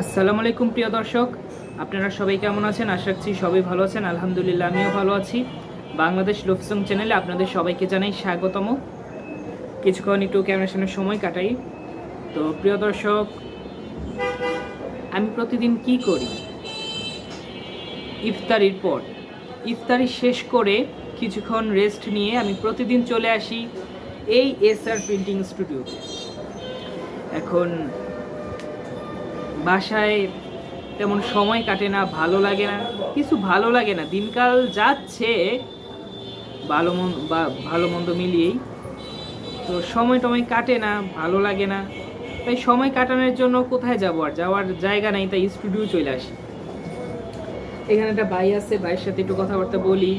আসসালামু আলাইকুম, প্রিয় দর্শক। আপনারা সবাই কেমন আছেন? আশা রাখছি সবাই ভালো আছেন। আলহামদুলিল্লাহ, আমিও ভালো আছি। বাংলাদেশ লোকসং চ্যানেলে আপনাদের সবাইকে জানাই স্বাগতম। কিছুক্ষণ একটু ক্যামেরার সামনে সময় কাটাই। তো, প্রিয় দর্শক, আমি প্রতিদিন কি করি? ইফতারির পর। ইফতারি শেষ করে কিছুক্ষণ রেস্ট নিয়ে আমি প্রতিদিন চলে আসি এই এস আর প্রিন্টিং স্টুডিওতে এখন বাসায় তেমন সময় কাটে না, ভালো লাগে না, কিছু ভালো লাগে না। দিনকাল যাচ্ছে, ভালো মন, বা ভালো মন্দ মিলিয়েই। তো সময় টময় কাটে না, ভালো লাগে না। তাই সময় কাটানোর জন্য কোথায় যাব আর? যাওয়ার জায়গা নাই, তাই স্টুডিও চলে আসি। এখানে একটা ভাই আছে, ভাইয়ের সাথে একটু কথাবার্তা বলি।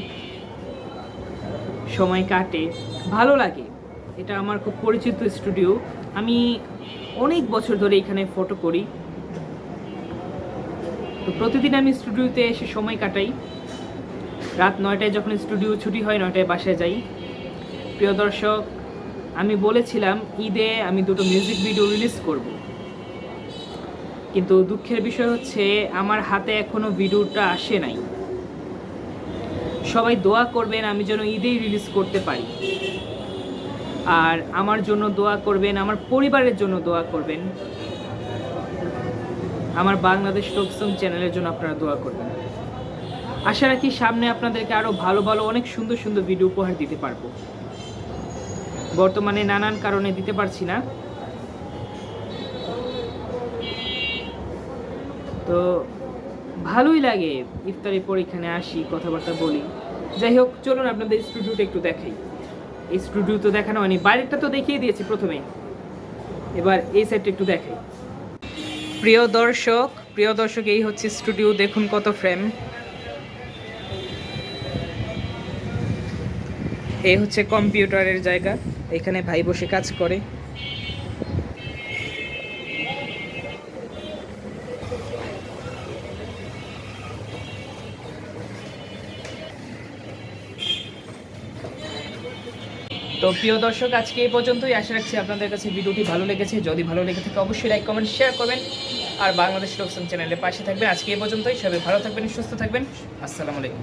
সময় কাটে, ভালো লাগে। এটা আমার খুব পরিচিত স্টুডিও আমি অনেক বছর ধরে এখানে ফটো করি। তো প্রতিদিন আমি স্টুডিওতে এসে সময় কাটাই। রাত নয়টায় যখন স্টুডিও ছুটি হয়, নয়টায় বাসায় যাই। প্রিয় দর্শক, আমি বলেছিলাম, ঈদে আমি দুটো মিউজিক ভিডিও রিলিজ করব। কিন্তু দুঃখের বিষয় হচ্ছে, আমার হাতে এখনও ভিডিওটা আসে নাই। সবাই দোয়া করবেন, আমি যেন ঈদেই রিলিজ করতে পারি। আর আমার জন্য দোয়া করবেন, আমার পরিবারের জন্য দোয়া করবেন। আমার বাংলাদেশ লোকসং চ্যানেলের জন্য আপনারা দোয়া করবেন। আশা রাখি সামনে আপনাদেরকে আরও ভালো ভালো অনেক সুন্দর সুন্দর ভিডিও উপহার দিতে পারব। বর্তমানে নানান কারণে দিতে পারছি না। তো ভালোই লাগে ইফতারি পর এখানে আসি, কথাবার্তা বলি। যাই হোক, চলুন আপনাদের স্টুডিওটা একটু দেখাই। এই স্টুডিও তো দেখানো হয়নি, বাইরেরটা তো দেখিয়ে দিয়েছি প্রথমে। এবার এই সাইডটা একটু দেখাই। প্রিয় দর্শক প্রিয় দর্শক, এই হচ্ছে স্টুডিও, দেখুন কত ফ্রেম এই হচ্ছে কম্পিউটারের জায়গা, এখানে ভাই বসে কাজ করে। তো প্রিয় দর্শক, আজকে এই পর্যন্তই। আশা রাখছি আপনাদের কাছে ভিডিওটি ভালো লেগেছে। যদি ভালো লেগে থাকে, অবশ্যই লাইক কমেন্ট শেয়ার করবেন। আর বাংলাদেশ লোকসান চ্যানেলের পাশে থাকবেন। আজকে এই পর্যন্তই। সবাই ভালো থাকবেন, সুস্থ থাকবেন। আসসালামু আলাইকুম।